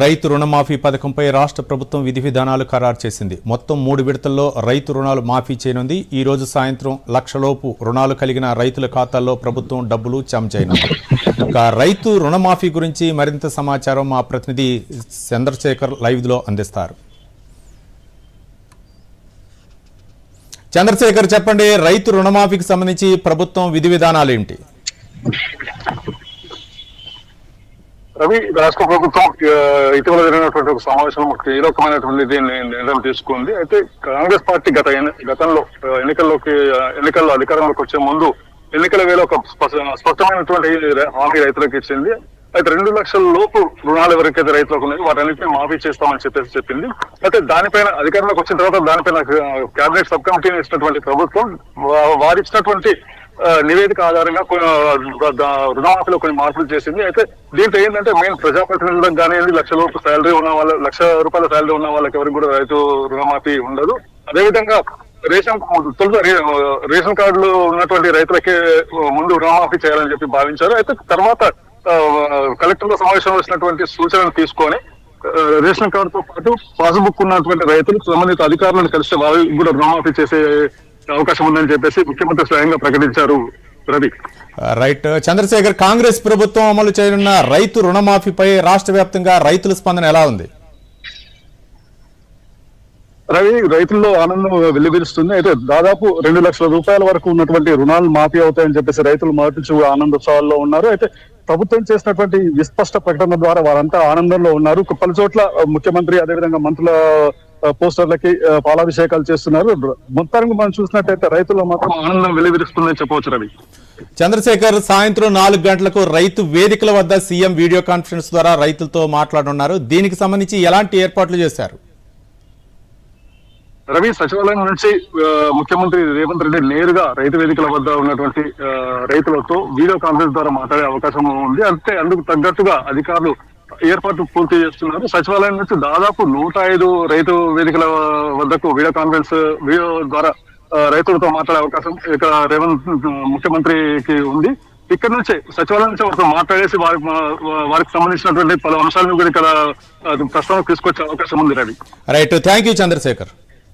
రైతు రుణమాఫీ పథకంపై రాష్ట్ర ప్రభుత్వం విధి విధానాలు ఖరారు చేసింది. మొత్తం మూడు విడతల్లో రైతు రుణాలు మాఫీ చేయనుంది. ఈ రోజు సాయంత్రం లక్షలోపు రుణాలు కలిగిన రైతుల ఖాతాల్లో ప్రభుత్వం డబ్బులు జమ చేయనుంది. ఇక రైతు రుణమాఫీ గురించి మరింత సమాచారం మా ప్రతినిధి చంద్రశేఖర్ లైవ్లో అందిస్తారు. చంద్రశేఖర్ చెప్పండి రైతు రుణమాఫీకి సంబంధించి ప్రభుత్వం విధి విధానాలు ఏంటి? రవి రాష్ట్ర ప్రభుత్వం ఇటీవల జరిగినటువంటి ఒక సమావేశంలో ఒక కీలకమైనటువంటి దీన్ని నిర్ణయం తీసుకుంది. అయితే కాంగ్రెస్ పార్టీ గత గతంలో ఎన్నికల్లోకి ఎన్నికల్లో అధికారంలోకి వచ్చే ముందు ఎన్నికల వేళ ఒక స్పష్టమైనటువంటి హామీ రైతులకు ఇచ్చింది. అయితే రెండు లక్షల లోపు రుణాలు ఎవరికైతే రైతులకు ఉన్నాయో వాటన్నిటిని మాఫీ చేస్తామని చెప్పేసి చెప్పింది. అయితే దానిపైన అధికారంలోకి వచ్చిన తర్వాత దానిపైన కేబినెట్ సబ్ కమిటీని ఇచ్చినటువంటి ప్రభుత్వం వారిచ్చినటువంటి నివేదిక ఆధారంగా కొన్ని, రుణమాఫీలో కొన్ని మార్పులు చేసింది. అయితే దీంట్లో ఏంటంటే మెయిన్ ప్రజాప్రతినిధులకు కానివ్వండి లక్ష రూపాయల శాలరీ ఉన్న వాళ్ళ లక్ష రూపాయల శాలరీ ఉన్న వాళ్ళకి ఎవరికి కూడా రైతు రుణమాఫీ ఉండదు. అదేవిధంగా రేషన్ తొలుత రేషన్ కార్డులు ఉన్నటువంటి రైతులకే ముందు రుణమాఫీ చేయాలని చెప్పి భావించారు. అయితే తర్వాత కలెక్టర్ల సమావేశం వచ్చినటువంటి సూచనలు తీసుకొని రేషన్ కార్డుతో పాటు పాస్బుక్ ఉన్నటువంటి రైతులు సంబంధిత అధికారులను కలిసి వారికి కూడా రుణమాఫీ చేసే అవకాశం ఉందని చెప్పేసి ముఖ్యమంత్రి స్వయంగా ప్రకటించారు రవి. రైట్. చంద్రశేఖర్ కాంగ్రెస్ ప్రభుత్వం అమలు చేయనున్న రైతు రుణమాఫీపై రాష్ట్ర వ్యాప్తంగా రైతుల స్పందన ఎలా ఉంది? రవి రైతుల్లో ఆనందం వెల్లివిరుస్తుంది. అయితే దాదాపు రెండు లక్షల రూపాయల వరకు ఉన్నటువంటి రుణాలు మాఫీ అవుతాయని చెప్పేసి రైతులు కూడా ఆనందోత్సవాల్లో ఉన్నారు. అయితే ప్రభుత్వం చేసినటువంటి విస్పష్ట ప్రకటన ద్వారా వారంతా ఆనందంలో ఉన్నారు. పలు చోట్ల ముఖ్యమంత్రి అదేవిధంగా మంత్రుల పోస్టర్లకి పాలాభిషేకాలు చేస్తున్నారు. మొత్తానికి మనం చూసినట్టయితే రైతుల్లో మాత్రం ఆనందం వెల్లివిరుస్తుందని చెప్పవచ్చు రవి. చంద్రశేఖర్ సాయంత్రం నాలుగు గంటలకు రైతు వేదికల వద్ద సీఎం వీడియో కాన్ఫరెన్స్ ద్వారా రైతులతో మాట్లాడనున్నారు. దీనికి సంబంధించి ఎలాంటి ఏర్పాట్లు చేశారు? రవి సచివాలయం నుంచి ముఖ్యమంత్రి రేవంత్ రెడ్డి నేరుగా రైతు వేదికల వద్ద ఉన్నటువంటి రైతులతో వీడియో కాన్ఫరెన్స్ ద్వారా మాట్లాడే అవకాశం ఉంది. అంటే అందుకు తగ్గట్టుగా అధికారులు ఏర్పాట్లు పూర్తి చేస్తున్నారు. సచివాలయం నుంచి దాదాపు నూట ఐదు రైతు వేదికల వద్దకు వీడియో కాన్ఫరెన్స్ వీడియో ద్వారా రైతులతో మాట్లాడే అవకాశం ఇక్కడ రేవంత్ ముఖ్యమంత్రికి ఉంది. ఇక్కడ నుంచి సచివాలయం నుంచి వారితో మాట్లాడేసి వారి వారికి సంబంధించినటువంటి పలు అంశాలను కూడా ఇక్కడ ఆ, ప్రస్తావనకు తీసుకొచ్చే అవకాశం ఉంది Ravi. Right. Thank you Chandrasekhar.